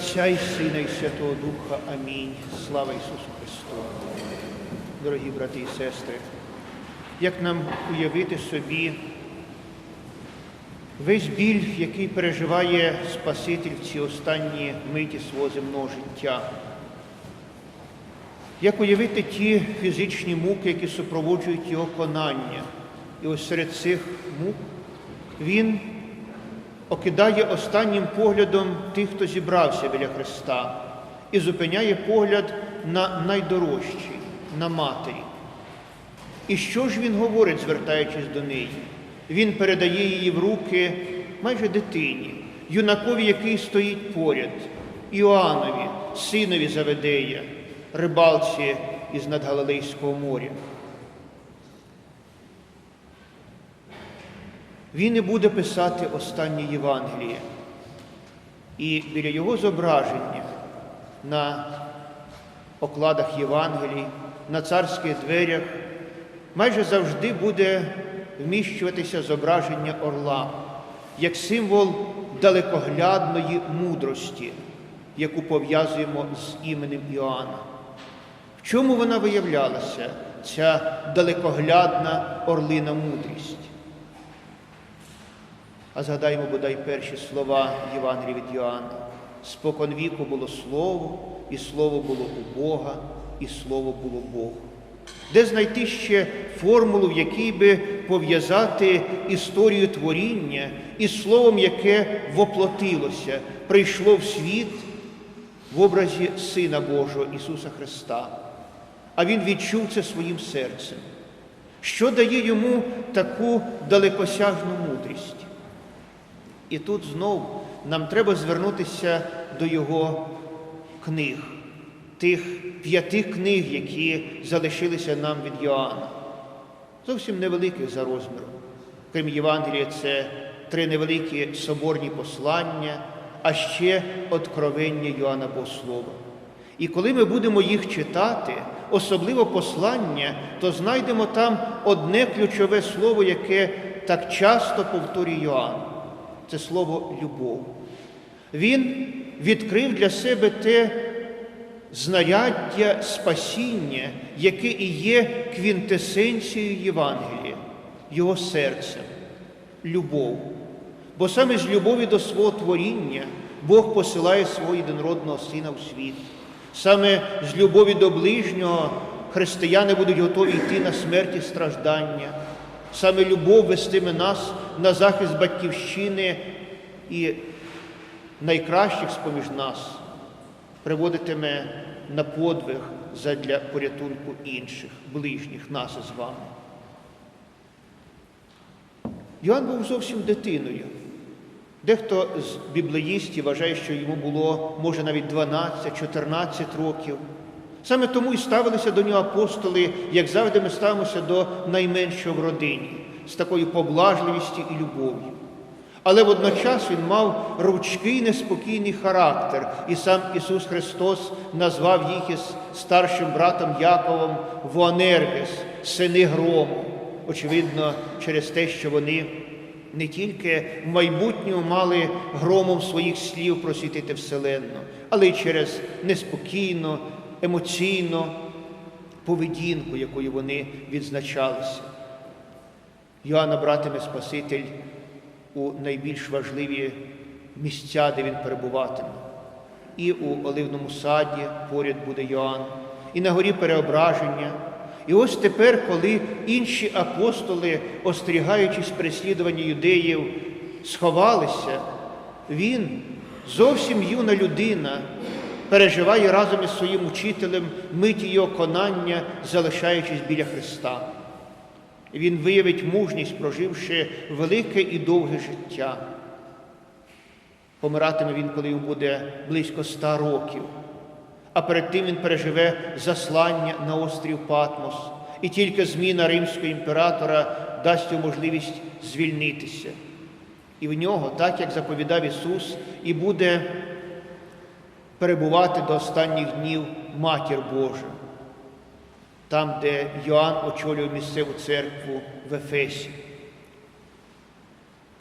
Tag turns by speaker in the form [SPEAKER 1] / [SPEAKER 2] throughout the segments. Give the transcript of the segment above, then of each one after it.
[SPEAKER 1] Отця і Сина, і Святого Духа. Амінь. Слава Ісусу Христу. Дорогі брати і сестри, як нам уявити собі весь біль, який переживає Спаситель в ці останні миті свого земного життя? Як уявити ті фізичні муки, які супроводжують його конання? І ось серед цих мук він окидає останнім поглядом тих, хто зібрався біля Христа, і зупиняє погляд на найдорожчий, на матері. І що ж він говорить, звертаючись до неї? Він передає її в руки майже дитині, юнакові, який стоїть поряд, Іоаннові, синові Заведея, рибалці із надгалилейського моря. Він і буде писати останнє Євангеліє. І біля його зображення на окладах Євангелій, на царських дверях майже завжди буде вміщуватися зображення орла як символ далекоглядної мудрості, яку пов'язуємо з іменем Іоанна. В чому вона виявлялася, ця далекоглядна орлина мудрість? А згадаймо бодай перші слова Євангелія від Йоанна. Спокон віку було Слово, і Слово було у Бога, і Слово було Богу. Де знайти ще формулу, в якій би пов'язати історію творіння із словом, яке воплотилося, прийшло в світ в образі Сина Божого Ісуса Христа. А Він відчув це своїм серцем. Що дає йому таку далекосяжну мудрість? І тут знову нам треба звернутися до його книг, тих п'яти книг, які залишилися нам від Йоанна. Зовсім невеликих за розміром. Крім Євангелія, це три невеликі соборні послання, а ще откровення Йоанна Богослова. І коли ми будемо їх читати, особливо послання, то знайдемо там одне ключове слово, яке так часто повторює Йоанн це слово любов. Він відкрив для себе те знаряддя спасіння, яке і є квінтесенцією Євангелія, його серцем, любов. Бо саме з любові до свого творіння Бог посилає свого єдинородного Сина в світ. Саме з любові до ближнього християни будуть готові йти на смерть і страждання. Саме любов вестиме нас на захист батьківщини і найкращих з-поміж нас приводитиме на подвиг задля порятунку інших, ближніх нас із вами. Йоанн був зовсім дитиною. Дехто з біблеїстів вважає, що йому було, може, навіть 12-14 років. Саме тому і ставилися до нього апостоли, як завжди ми ставимося до найменшого в родині, з такою поблажливістю і любов'ю. Але водночас він мав ручкий неспокійний характер, і сам Ісус Христос назвав їх із старшим братом Яковом Воанергес, сини грому. Очевидно, через те, що вони не тільки в майбутньому мали громом своїх слів просвітити вселенну, але й через неспокійну, емоційну поведінку, якою вони відзначалися. Йоанна братиме Спаситель у найбільш важливі місця, де він перебуватиме. І у Оливному саді поряд буде Йоанн, і на горі переображення. І ось тепер, коли інші апостоли, остерігаючись переслідування юдеїв, сховалися, він, зовсім юна людина, переживає разом із своїм учителем миті його конання, залишаючись біля Христа. Він виявить мужність, проживши велике і довге життя. Помиратиме він, коли йому буде близько ста років, а перед тим він переживе заслання на острів Патмос, і тільки зміна римського імператора дасть йому можливість звільнитися. І в нього, так як заповідав Ісус, і буде перебувати до останніх днів Матір Божа там, де Йоанн очолює місцеву церкву в Ефесі.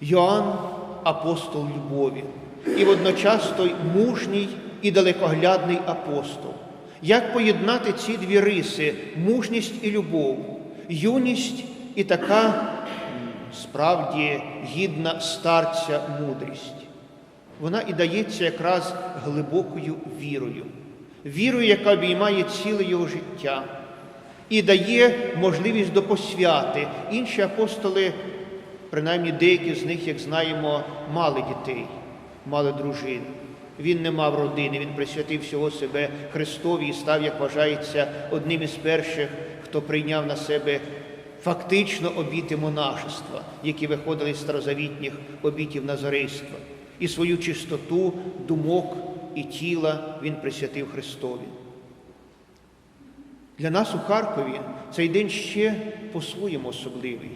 [SPEAKER 1] Йоанн апостол любові, і водночас той мужній і далекоглядний апостол. Як поєднати ці дві риси мужність і любов, юність і така справді гідна старця мудрість? Вона і дається якраз глибокою вірою, вірою, яка обіймає ціле його життя, і дає можливість до посвяти. Інші апостоли, принаймні деякі з них, як знаємо, мали дітей, мали дружин. Він не мав родини, він присвятив всього себе Христові і став, як вважається, одним із перших, хто прийняв на себе фактично обіти монашества, які виходили з старозавітніх обітів Назарейства. І свою чистоту думок і тіла він присвятив Христові. Для нас у Харкові цей день ще по-своєму особливий.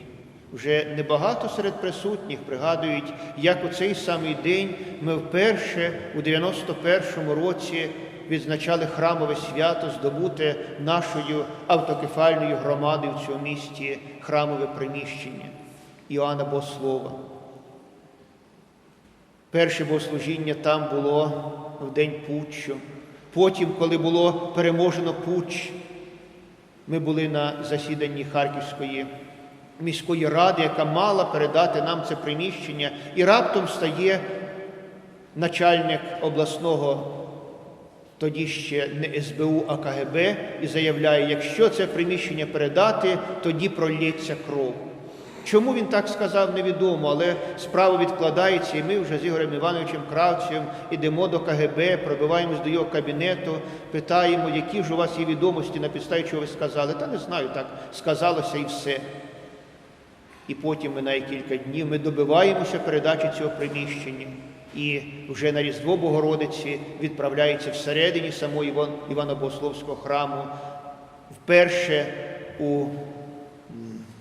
[SPEAKER 1] Вже небагато серед присутніх пригадують, як у цей самий день ми вперше у 91-му році відзначали храмове свято, здобуте нашою автокефальною громадою в цьому місті храмове приміщення Іоанна Богослова. Перше богослужіння там було в день путчу. Потім, коли було переможено путч, ми були на засіданні Харківської міської ради, яка мала передати нам це приміщення, і раптом стає начальник обласного, тоді ще не СБУ, а КГБ, і заявляє, якщо це приміщення передати, тоді пролється кров. Чому він так сказав, невідомо, але справа відкладається, і ми вже з Ігорем Івановичем Кравцем ідемо до КГБ, пробиваємось до його кабінету, питаємо, які ж у вас є відомості на підставі, чого ви сказали. Та не знаю, так сказалося і все. І потім минає кілька днів, ми добиваємося передачі цього приміщення. І вже на Різдво Богородиці відправляється всередині самого Іван, Івано-Богословського храму, вперше у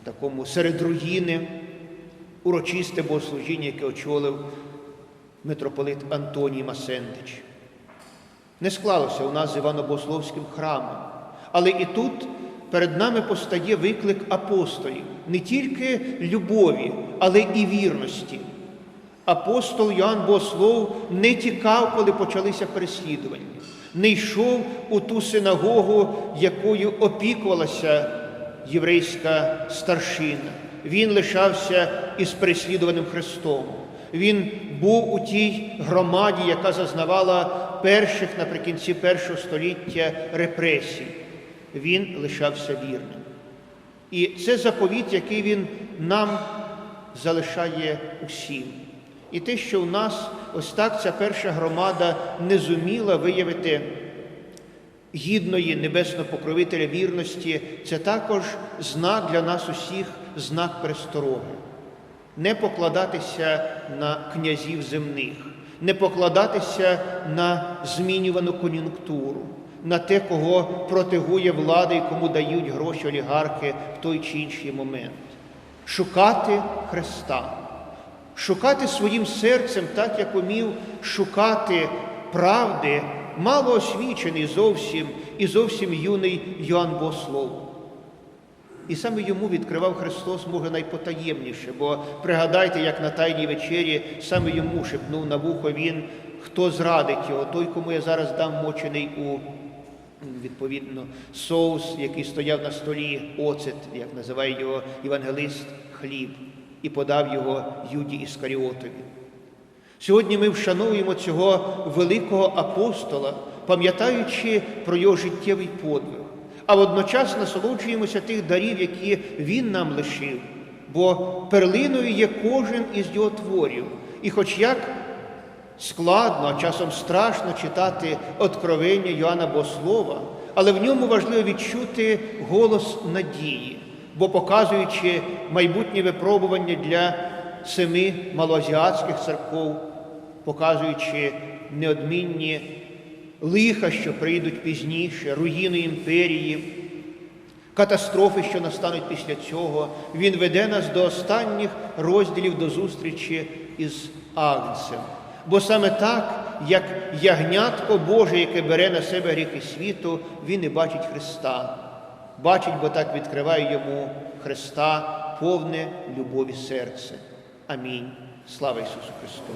[SPEAKER 1] такому серед руїни, урочисте богослужіння, яке очолив митрополит Антоній Масендич. Не склалося у нас з Івано-Богословським храмом, але і тут перед нами постає виклик апостолів не тільки любові, але і вірності. Апостол Йоанн Богослов не тікав, коли почалися переслідування, не йшов у ту синагогу, якою опікувалася єврейська старшина. Він лишався із переслідуваним Христом. Він був у тій громаді, яка зазнавала перших наприкінці першого століття репресій. Він лишався вірним. І це заповіт, який він нам залишає усім. І те, що в нас ось так ця перша громада не зуміла виявити гідної небесно-покровителя вірності, це також знак для нас усіх, знак перестороги. Не покладатися на князів земних, не покладатися на змінювану кон'юнктуру, на те, кого протигує влада і кому дають гроші олігархи в той чи інший момент. Шукати Христа, шукати своїм серцем, так як умів шукати правди мало освічений зовсім і зовсім юний Йоанн Богослов. І саме йому відкривав Христос, може, найпотаємніше, бо пригадайте, як на Тайній вечері саме йому шепнув на вухо він, хто зрадить його, той, кому я зараз дам мочений у відповідно соус, який стояв на столі, оцет, як називає його євангелист, хліб, і подав його Юді Іскаріотові. Сьогодні ми вшановуємо цього великого апостола, пам'ятаючи про його життєвий подвиг, а водночас насолоджуємося тих дарів, які він нам лишив, бо перлиною є кожен із його творів. І хоч як складно, а часом страшно читати откровення Йоанна Богослова, але в ньому важливо відчути голос надії, бо показуючи майбутнє випробування для семи малоазіатських церков, показуючи неодмінні лиха, що прийдуть пізніше, руїни імперії, катастрофи, що настануть після цього, він веде нас до останніх розділів до зустрічі із Агнцем. Бо саме так, як ягнятко Боже, яке бере на себе гріхи світу, він і бачить Христа. Бачить, бо так відкриває йому Христа повне любові серце. Амінь. Слава Ісусу Христу!